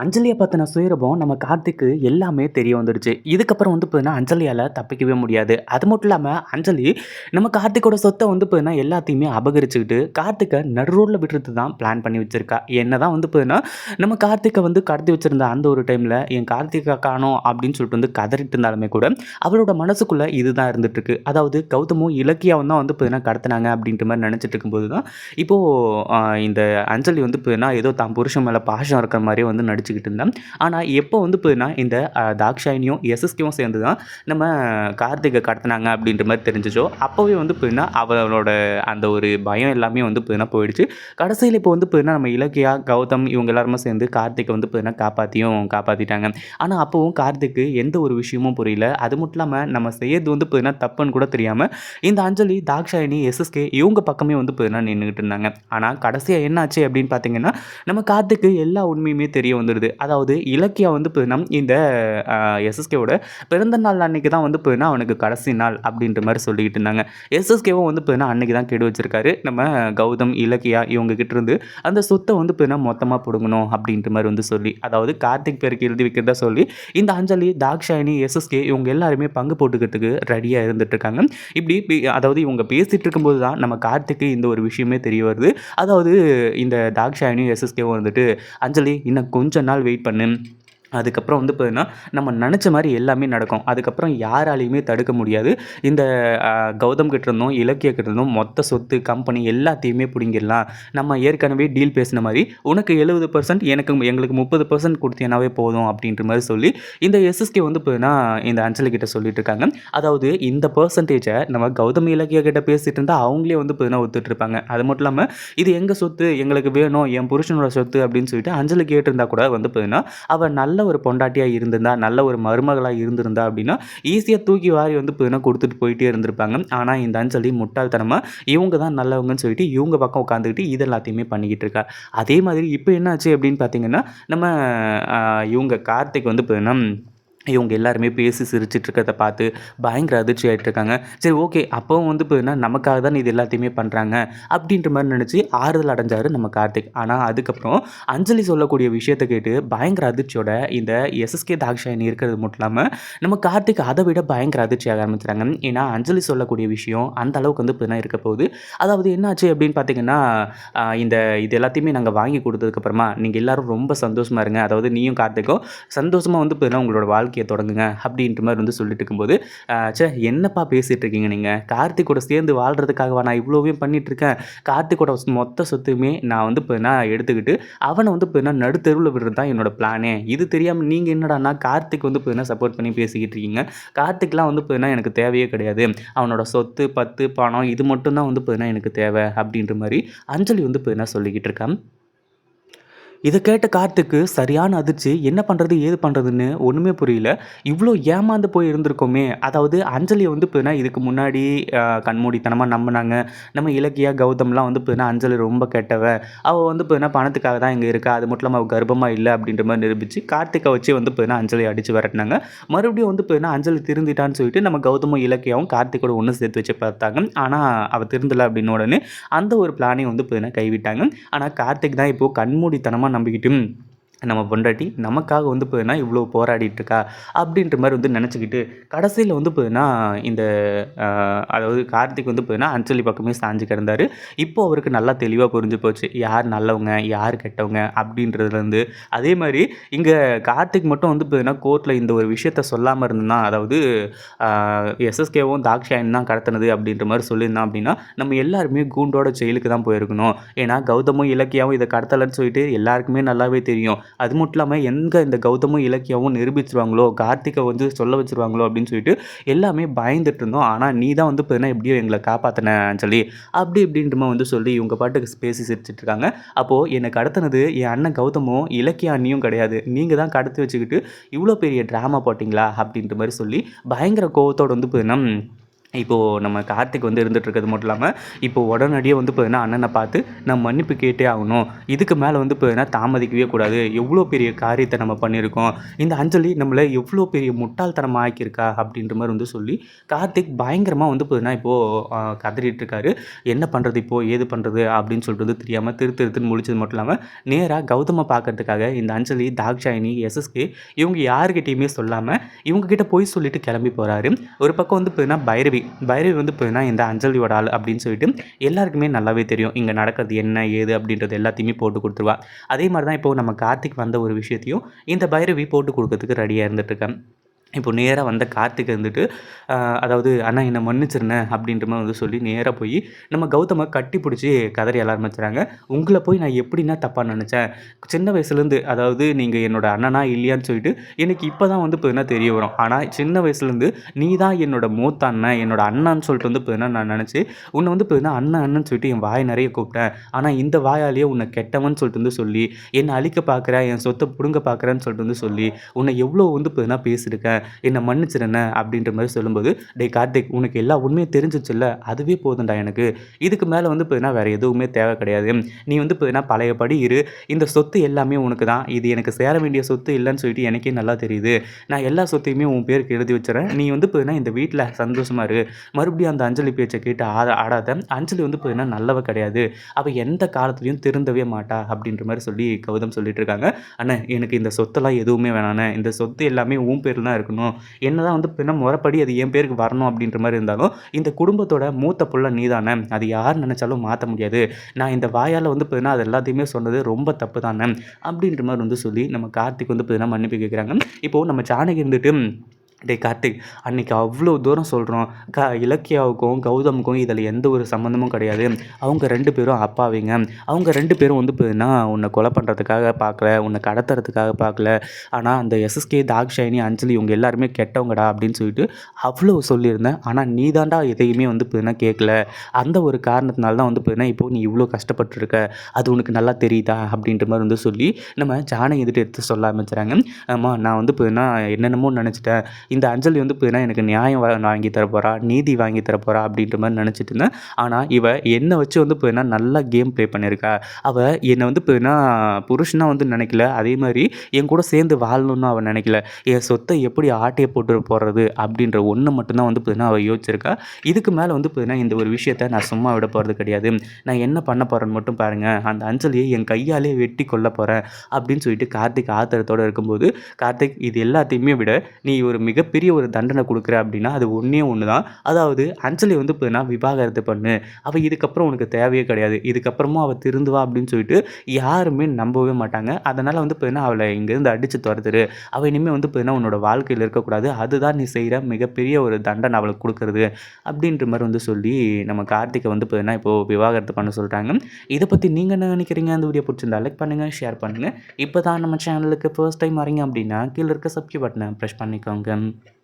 அஞ்சலியை பற்றின சுயரூபம் நம்ம கார்த்திக்கு எல்லாமே தெரிய வந்துடுச்சு. இதுக்கப்புறம் வந்து பார்த்தீங்கன்னா, அஞ்சலியால் தப்பிக்கவே முடியாது. அது மட்டும் இல்லாமல் அஞ்சலி நம்ம கார்த்திக்கோட சொத்தை வந்து பார்த்தீங்கன்னா, எல்லாத்தையுமே அபகரிச்சுக்கிட்டு கார்த்திக்கை நடுரோடில் விடுறது தான் பிளான் பண்ணி வச்சுருக்கா என்ன தான் வந்து பார்த்தீங்கன்னா, நம்ம கார்த்திக்கை வந்து கடத்தி வச்சுருந்த அந்த ஒரு டைமில் என் கார்த்திகை காணோம் அப்படின்னு சொல்லிட்டு வந்து கதறிட்டு இருந்தாலுமே கூட, அவளோட மனசுக்குள்ளே இதுதான் இருந்துகிட்ருக்கு அதாவது கௌதமும், இலக்கியாவும் தான் வந்து பார்த்தீங்கன்னா கடத்தினாங்க அப்படின்ற மாதிரி நினச்சிட்டு இருக்கும்போது தான், இப்போது இந்த அஞ்சலி வந்து பார்த்தீங்கன்னா, ஏதோ தான் புருஷன் மேலே பாஷம் இருக்கிற மாதிரி வந்து நடிச்சு நடிச்சுக்கிட்டு இருந்தேன் ஆனால் எப்போ வந்து பார்த்தீங்கன்னா, இந்த தாக்ஷாயினியும், எஸ்எஸ்கேவும் சேர்ந்து தான் நம்ம கார்த்திகை கடத்துனாங்க அப்படின்ற மாதிரி தெரிஞ்சுச்சோ, அப்போவே வந்து பார்த்தீங்கன்னா, அவளோட அந்த ஒரு பயம் எல்லாமே வந்து பார்த்தீங்கன்னா போயிடுச்சு. கடைசியில் இப்போ வந்து பார்த்தீங்கன்னா, நம்ம இலக்கியா, கௌதம் இவங்க எல்லாருமே சேர்ந்து கார்த்திகை வந்து பார்த்தீங்கன்னா காப்பாற்றியும் காப்பாற்றிட்டாங்க ஆனால் அப்போவும் கார்த்திக்கு எந்த ஒரு விஷயமும் புரியல. அது மட்டும் இல்லாமல் நம்ம செய்யறது வந்து பார்த்தீங்கன்னா தப்புன்னு கூட தெரியாமல் இந்த அஞ்சலி, தாக்ஷாயினி, எஸ்எஸ்கே இவங்க பக்கமே வந்து பார்த்தீங்கன்னா நின்றுக்கிட்டு இருந்தாங்க. ஆனால் கடைசியாக என்ன ஆச்சு அப்படின்னு பார்த்தீங்கன்னா, நம்ம கார்த்திக்கு எல்லா உண்மையுமே தெரிய வந்துடுது. அதாவது இலக்கியா வந்து பார்த்தீங்கன்னா, இந்த எஸ்எஸ்கேவோட பிறந்த நாள் அன்னைக்கு தான் வந்து பார்த்தீங்கன்னா, அவனுக்கு கடைசி நாள் அப்படின்ற மாதிரி சொல்லிக்கிட்டு இருந்தாங்க. எஸ்எஸ்கேவும் வந்து பார்த்தீங்கன்னா, அன்னைக்கு தான் கெடு வச்சிருக்காரு. நம்ம கௌதம், இலக்கியா இவங்க கிட்ட இருந்து அந்த சொத்தை வந்து பார்த்தீங்கன்னா, மொத்தமாக பிடுங்கணும் அப்படின்ற மாதிரி வந்து சொல்லி, அதாவது கார்த்திக் பேருக்கு எழுதி வைக்கிறதா சொல்லி, இந்த அஞ்சலி, தாக்ஷாயினி, எஸ்எஸ்கே இவங்க எல்லாருமே பங்கு போட்டுக்கிறதுக்கு ரெடியாக இருந்துட்டு இருக்காங்க. இப்படி அதாவது இவங்க பேசிட்டு இருக்கும்போது தான் நம்ம கார்த்திக்கு இந்த ஒரு விஷயமே தெரிய வருது. அதாவது இந்த தாக்ஷாயினியும், எஸ்எஸ்கேவும் வந்துட்டு, "அஞ்சலி இன்னும் கொஞ்சம் கொஞ்ச நாள் வெயிட் பண்ணு. அதுக்கப்புறம் வந்து பார்த்தீங்கன்னா, நம்ம நினச்ச மாதிரி எல்லாமே நடக்கும். அதுக்கப்புறம் யாராலையுமே தடுக்க முடியாது. இந்த கௌதம் கிட்ட இலக்கிய இலக்கியா மொத்த சொத்து, கம்பெனி எல்லாத்தையுமே பிடிங்கிடலாம் நம்ம ஏற்கனவே டீல் பேசின மாதிரி உனக்கு 70% எனக்கு எங்களுக்கு முப்பது பர்சன்ட் கொடுத்தீங்கன்னாவே போதும்." அப்படின்ற மாதிரி சொல்லி, இந்த எஸ்எஸ்கே வந்து பார்த்தீங்கன்னா, இந்த அஞ்சலி கிட்ட சொல்லிட்டு இருக்காங்க. அதாவது இந்த பர்சன்டேஜை நம்ம கௌதம், இலக்கிய கிட்ட பேசிகிட்டு இருந்தால் அவங்களே வந்து பார்த்தீங்கன்னா ஒத்துட்டு இருப்பாங்க. அது மட்டும் இல்லாமல் "இது எங்கள் சொத்து, எங்களுக்கு வேணும். என் புருஷனோட சொத்து." அப்படின்னு சொல்லிட்டு அஞ்சலி கேட்டிருந்தா கூட வந்து பார்த்தீங்கன்னா, அவள் நல்ல நல்ல ஒரு பொண்டாட்டியாக இருந்திருந்தா, நல்ல ஒரு மருமகளாக இருந்திருந்தா அப்படின்னா, ஈஸியாக தூக்கி வாரி வந்து பார்த்தீங்கன்னா கொடுத்துட்டு போயிட்டே இருந்திருப்பாங்க. ஆனால் இந்த அஞ்சலி முட்டாள்தனமாக இவங்க தான் நல்லவங்கன்னு சொல்லிட்டு, இவங்க பக்கம் உட்காந்துக்கிட்டு இது எல்லாத்தையுமே பண்ணிக்கிட்டு இருக்கா. அதே மாதிரி இப்போ என்ன ஆச்சு அப்படின்னு பார்த்தீங்கன்னா, நம்ம இவங்க கார்த்திக் வந்து பார்த்தீங்கன்னா, இவங்க எல்லாருமே பேசி சிரிச்சிட்டு இருக்கிறத பார்த்து பயங்கர அதிர்ச்சி ஆயிட்டு இருக்காங்க. சரி ஓகே, அப்பவும் வந்து பார்த்தீங்கன்னா, நமக்காக தான் இது எல்லாத்தையுமே பண்ணுறாங்க அப்படின்ற மாதிரி நினச்சி ஆறுதல் அடைஞ்சார் நம்ம கார்த்திக். ஆனால் அதுக்கப்புறம் அஞ்சலி சொல்லக்கூடிய விஷயத்தை கேட்டு பயங்கர அதிர்ச்சியோட இந்த எஸ்எஸ்கே, தாக்ஷாயினி இருக்கிறது மட்டும் இல்லாமல் நம்ம கார்த்திக் அதை விட பயங்கர அதிர்ச்சியாக ஆரம்பிச்சுறாங்க ஏன்னா, அஞ்சலி சொல்லக்கூடிய விஷயம் அந்த அளவுக்கு வந்து இப்போ இருக்க போகுது. அதாவது என்னாச்சு அப்படின்னு பார்த்தீங்கன்னா, இந்த இது எல்லாத்தையுமே நாங்கள் வாங்கி கொடுத்ததுக்கப்புறமா நீங்கள் எல்லோரும் ரொம்ப சந்தோஷமாக இருங்க. அதாவது நீயும், கார்த்திக்கும் சந்தோஷமாக வந்து இப்போ உங்களோட வாழ்க்கை வாழ்க்கையை தொடங்குங்க அப்படின்ற மாதிரி வந்து சொல்லிட்டு இருக்கும்போது, ச்சே என்னப்பா பேசிகிட்டு இருக்கீங்க நீங்கள் கார்த்திக் கூட சேர்ந்து வாழ்றதுக்காகவா நான் இவ்வளோவே பண்ணிகிட்ருக்கேன் இருக்கேன்? கார்த்திக்கோட மொத்த சொத்துமே நான் வந்து இப்போ நான் எடுத்துக்கிட்டு, அவனை வந்து இப்போ என்ன நடுத்தருவில் விடுறது தான் என்னோட பிளானே. இது தெரியாமல் நீங்கள் என்னடான்னா கார்த்திக் வந்து இப்போ என்ன சப்போர்ட் பண்ணி பேசிக்கிட்டு இருக்கீங்க. கார்த்திக்லாம் வந்து பார்த்தீங்கன்னா எனக்கு தேவையே கிடையாது. அவனோட சொத்து, பத்து, பணம் இது மட்டும்தான் வந்து பார்த்தீங்கன்னா எனக்கு தேவை அப்படின்ற மாதிரி அஞ்சலி வந்து பார்த்தீங்கன்னா சொல்லிக்கிட்டு இருக்கான் இதை கேட்ட கார்த்திக்கு சரியான அதிர்ச்சி. என்ன பண்ணுறது ஏது பண்ணுறதுன்னு ஒன்றுமே புரியல. இவ்வளோ ஏமாந்து போய் இருந்திருக்கோமே! அதாவது அஞ்சலியை வந்து இப்போனா இதுக்கு முன்னாடி கண்மூடித்தனமாக நம்பினாங்க நம்புனாங்க. நம்ம இலக்கியா, கௌதம்லாம் வந்து பார்த்தீங்கன்னா, அஞ்சலி ரொம்ப கெட்டவ. அவள் வந்து பார்த்தீங்கன்னா, பணத்துக்காக தான் இங்கே இருக்கா. அது மட்டும் இல்லாமல் அவள் கர்ப்பமாக இல்லை அப்படின்ற மாதிரி நிரூபித்து கார்த்திகை வச்சு வந்து இப்போனா அஞ்சலி அடித்து விரட்டுனாங்க. மறுபடியும் வந்து பார்த்தீங்கன்னா, அஞ்சலி திருந்திட்டான்னு சொல்லிட்டு நம்ம கௌதமும், இலக்கியாவும் கார்த்திகோட ஒன்று சேர்த்து வச்சு பார்த்தாங்க. ஆனால் அவள் திருந்தலை அப்படின்ன உடனே அந்த ஒரு பிளானையும் வந்து பார்த்தீங்கன்னா கைவிட்டாங்க. ஆனால் கார்த்திக் தான் இப்போது கண்மூடித்தனமாக நம்பிக்கிட்டு, நம்ம பொண்டாட்டி நமக்காக வந்து பார்த்தீங்கன்னா, இவ்வளோ போராடிட்டு இருக்கா அப்படின்ற மாதிரி வந்து நினச்சிக்கிட்டு கடைசியில் வந்து பார்த்தீங்கன்னா, இந்த அதாவது கார்த்திக் வந்து பார்த்தீங்கன்னா, அஞ்சலி பக்கமே சாஞ்சு கிடந்தார் இப்போ அவருக்கு நல்லா தெளிவாக புரிஞ்சு போச்சு. யார் நல்லவங்க, யார் கெட்டவங்க அப்படின்றதுலருந்து. அதே மாதிரி இங்கே கார்த்திக் மட்டும் வந்து பார்த்தீங்கன்னா, கோர்ட்டில் இந்த ஒரு விஷயத்த சொல்லாமல் இருந்ததுன்னா அதாவது எஸ்எஸ்கேவும், தாக்ஷாயன் தான் கடத்தினது அப்படின்ற மாதிரி சொல்லியிருந்தான் அப்படின்னா, நம்ம எல்லாருமே கூண்டோட ஜெயிலுக்கு தான் போயிருக்கணும். ஏன்னா, கௌதமும், இலக்கியாவும் இதை கடத்தலைன்னு சொல்லிட்டு எல்லாருக்குமே நல்லாவே தெரியும். அது மட்டும் இல்லாமல் எங்கே இந்த கௌதமும், இலக்கியாவும் நிரூபிச்சிருவாங்களோ கார்த்திகை வந்து சொல்ல வச்சுருவாங்களோ அப்படின்னு சொல்லிட்டு எல்லாமே பயந்துட்டு இருந்தோம். ஆனால் நீ தான் வந்து பார்த்தீங்கன்னா, எப்படியோ எங்களை காப்பாற்றினேன்னு சொல்லி அப்படி இப்படின்ற வந்து சொல்லி இவங்க பாட்டுக்கு பேசி சிரிச்சிட்டு இருக்காங்க. அப்போது என்னை கடத்தினது என் அண்ணன் கௌதமும், இலக்கிய அண்ணியும் கிடையாது. நீங்கள் தான் கடத்தி வச்சுக்கிட்டு இவ்வளோ பெரிய ட்ராமா போட்டிங்களா அப்படின்ற மாதிரி சொல்லி பயங்கர கோவத்தோடு வந்து பார்த்தீங்கன்னா, இப்போது நம்ம கார்த்திக் வந்து இருந்துகிட்ருக்கிறது மட்டும் இல்லாமல் இப்போ உடனடியாக வந்து பார்த்தீங்கன்னா அண்ணனை பார்த்து நான் மன்னிப்பு கேட்டே ஆகணும். இதுக்கு மேலே வந்து பார்த்தீங்கன்னா தாமதிக்கவே கூடாது. எவ்வளோ பெரிய காரியத்தை நம்ம பண்ணியிருக்கோம். இந்த அஞ்சலி நம்மளை எவ்வளோ பெரிய முட்டாள்தனமாக ஆக்கியிருக்கா? அப்படின்ற மாதிரி வந்து சொல்லி கார்த்திக் பயங்கரமாக வந்து பார்த்தீங்கன்னா இப்போது கதறிட்டு இருக்காரு என்ன பண்ணுறது இப்போது ஏது பண்ணுறது அப்படின்னு சொல்கிறது தெரியாமல் திரு திருத்துன்னு முழிச்சது மட்டும் இல்லாமல் நேராக கௌதமை பார்க்கறதுக்காக இந்த அஞ்சலி தாக்ஷாயினி எஸ்எஸ்கே இவங்க யாருக்கிட்டையுமே சொல்லாமல் இவங்ககிட்ட போய் சொல்லிட்டு கிளம்பி போகிறாரு ஒரு பக்கம் வந்து பார்த்தீங்கன்னா பைரவி பைரவி வந்து பார்த்தீங்கன்னா இந்த அஞ்சலியோட ஆள் அப்படின்னு சொல்லிட்டு எல்லாருக்குமே நல்லாவே தெரியும். இங்கே நடக்கிறது என்ன ஏது அப்படின்றது எல்லாத்தையுமே போட்டு கொடுத்துருவா. அதே மாதிரி தான் இப்போது நம்ம கார்த்திக் வந்த ஒரு விஷயத்தையும் இந்த பைரவி போட்டு கொடுக்கறதுக்கு ரெடியாக இருந்துட்டுருக்கேன் இப்போ நேராக வந்த கார்த்திக் இருந்துட்டு அதாவது அண்ணா என்னை மன்னிச்சிருந்தேன் அப்படின்ற மாதிரி வந்து சொல்லி நேராக போய் நம்ம கௌதமை கட்டி பிடிச்சி கதறி ஆரம்பிச்சுறாங்க உங்களை போய் நான் எப்படின்னா தப்பாக நினச்சேன். சின்ன வயசுலேருந்து அதாவது நீங்கள் என்னோட அண்ணனா இல்லையான்னு சொல்லிட்டு எனக்கு இப்போ தான் வந்து இப்போ தெரிய வரும். ஆனால் சின்ன வயசுலேருந்து நீ தான் என்னோட மூத்த அண்ணன் என்னோட அண்ணான்னு சொல்லிட்டு வந்து இப்போ நான் நினச்சி உன்னை வந்து இப்போ அண்ணன் அண்ணன் சொல்லிட்டு என் வாய் நிறைய கூப்பிட்டேன். ஆனால் இந்த வாயாலேயே உன்னை கெட்டவன் சொல்லிட்டு வந்து சொல்லி என்னை அழிக்க பார்க்குற என் சொத்தை பிடுங்க பார்க்குறேன்னு சொல்லிட்டு வந்து சொல்லி உன்னை எவ்வளோ வந்து இப்போ பேசியிருக்கேன். என்னை மன்னிச்சிருண்ணே அப்படின்ற மாதிரி சொல்லும்போது டேய் கார்த்திக் உனக்கு எல்லா உண்மையும் தெரிஞ்சிச்சுல்ல அதுவே போதும்டா எனக்கு. இதுக்கு மேலே வந்து இப்போ வேறு எதுவுமே தேவை கிடையாது. நீ வந்து இப்போ பழையபடி இரு. இந்த சொத்து எல்லாமே உனக்கு தான். இது எனக்கு சேர வேண்டிய சொத்து இல்லைன்னு சொல்லிட்டு எனக்கே நல்லா தெரியுது. நான் எல்லா சொத்தையுமே உன் பேருக்கு எழுதி வச்சுறேன் நீ வந்து இப்போ இந்த வீட்டில் சந்தோஷமா இரு. மறுபடியும் அந்த அஞ்சலி பேச்சை கேட்டு ஆட ஆடாத. அஞ்சலி வந்து இப்போ நல்லவ கிடையாது. அவள் எந்த காலத்துலையும் திருந்தவே மாட்டா அப்படின்ற மாதிரி சொல்லி கௌதம் சொல்லிட்டு இருக்காங்க. அண்ணே எனக்கு இந்த சொத்தெல்லாம் எதுவுமே வேணாண்ணே. இந்த சொத்து எல்லாமே உன் பேரில் தான் இருக்கணும். என்னதான் வந்து பின்ன முறைப்படி அது என் பேருக்கு வரணும் அப்படின்ற மாதிரி இருந்தாலும் இந்த குடும்பத்தோட மூத்த புள்ள நீதானே? அது யார் நினச்சாலும் மாற்ற முடியாது. நான் இந்த வாயால் வந்து பார்த்தீங்கன்னா அது எல்லாத்தையுமே சொன்னது ரொம்ப தப்பு தானே அப்படின்ற மாதிரி வந்து சொல்லி நம்ம கார்த்திக் வந்து பார்த்தீங்கன்னா மன்னிப்பு கேட்குறாங்க இப்போது நம்ம ஜானகி இருந்துட்டு டேய் கார்த்திக் அன்னைக்கு அவ்வளோ தூரம் சொல்கிறோம் க இலக்கியாவுக்கும் கௌதமுக்கும் இதில் எந்த ஒரு சம்மந்தமும் கிடையாது. அவங்க ரெண்டு பேரும் அப்பாவிங்க. அவங்க ரெண்டு பேரும் வந்து பார்த்தீங்கன்னா உன்னை கொலை பண்ணுறதுக்காக பார்க்கல உன்னை கடத்துறதுக்காக பார்க்கல ஆனால் அந்த எஸ்எஸ்கே தாக்ஷாயினி அஞ்சலி இவங்க எல்லாருமே கெட்டவங்கடா அப்படின்னு சொல்லிட்டு அவ்வளோ சொல்லியிருந்தேன். ஆனால் நீ தாண்டா எதையுமே வந்து பார்த்தீங்கன்னா கேட்கல அந்த ஒரு காரணத்தினால தான் வந்து பார்த்தீங்கன்னா இப்போது நீ இவ்வளோ கஷ்டப்பட்டுருக்க. அது உனக்கு நல்லா தெரியுதா? அப்படின்ற மாதிரி வந்து சொல்லி நம்ம ஜானை எதிர்த்து எடுத்து சொல்ல ஆரம்பிச்சுறாங்க ஆமாம் நான் வந்து பார்த்தீங்கன்னா என்னென்னமோ நினச்சிட்டேன். இந்த அஞ்சலி வந்து பார்த்தீங்கன்னா எனக்கு நியாயம் வாங்கி தரப்போகிறா நீதி வாங்கி தரப்போகிறா அப்படின்ற மாதிரி நினச்சிட்டு இருந்தேன். ஆனால் இவ என்னை வச்சு வந்து பார்த்தீங்கன்னா நல்லா கேம் ப்ளே பண்ணியிருக்கா அவள் என்னை வந்து பார்த்தீங்கன்னா புருஷனாக வந்து நினைக்கல. அதே மாதிரி என் கூட சேர்ந்து வாழணும்னு அவள் நினைக்கல. என் சொத்தை எப்படி ஆட்டையை போட்டு போடுறது அப்படின்ற ஒன்று மட்டும்தான் வந்து பார்த்தீங்கன்னா அவள் யோசிச்சிருக்கா. இதுக்கு மேலே வந்து பார்த்தீங்கன்னா இந்த ஒரு விஷயத்த நான் சும்மா விட போகிறது கிடையாது. நான் என்ன பண்ண போகிறேன்னு மட்டும் பாருங்கள் அந்த அஞ்சலியை என் கையாலே வெட்டி கொல்ல போகிறேன் அப்படின்னு சொல்லிட்டு கார்த்திக் ஆத்திரத்தோடு இருக்கும்போது கார்த்திக் இது எல்லாத்தையுமே விட நீ ஒரு மிகப்பெரிய ஒரு தண்டனை கொடுக்குற அப்படின்னா அது ஒன்றே ஒன்று தான் அதாவது அஞ்சலி வந்து இப்போதுனா விவாகரத்து பண்ணு. அவள் இதுக்கப்புறம் உனக்கு தேவையே கிடையாது. இதுக்கப்புறமும் அவள் திருந்துவா அப்படின்னு சொல்லிட்டு யாருமே நம்பவே மாட்டாங்க. அதனால் வந்து பார்த்தீங்கன்னா அவளை இங்கேருந்து அடித்து துரத்துரு. அவள் இனிமேல் வந்து பார்த்தீங்கன்னா உன்னோட வாழ்க்கையில் இருக்கக்கூடாது. அதுதான் நீ செய்கிற மிகப்பெரிய ஒரு தண்டனை அவளுக்கு கொடுக்குறது. அப்படின்ற மாதிரி வந்து சொல்லி நம்ம கார்த்திகை வந்து பார்த்தீங்கன்னா இப்போது விவாகரத்து பண்ண சொல்கிறாங்க இதை பற்றி நீங்கள் என்ன நினைக்கிறீங்க? அந்த வீடியோ பிடிச்சிருந்தா லைக் பண்ணுங்கள் ஷேர் பண்ணுங்கள் இப்போ தான் நம்ம சேனலுக்கு ஃபர்ஸ்ட் டைம் வரீங்க அப்படின்னா கீழே இருக்க சப்ஸ்கிரைப் பட்டனை ப்ரெஸ் பண்ணிக்கோங்க. Hmm.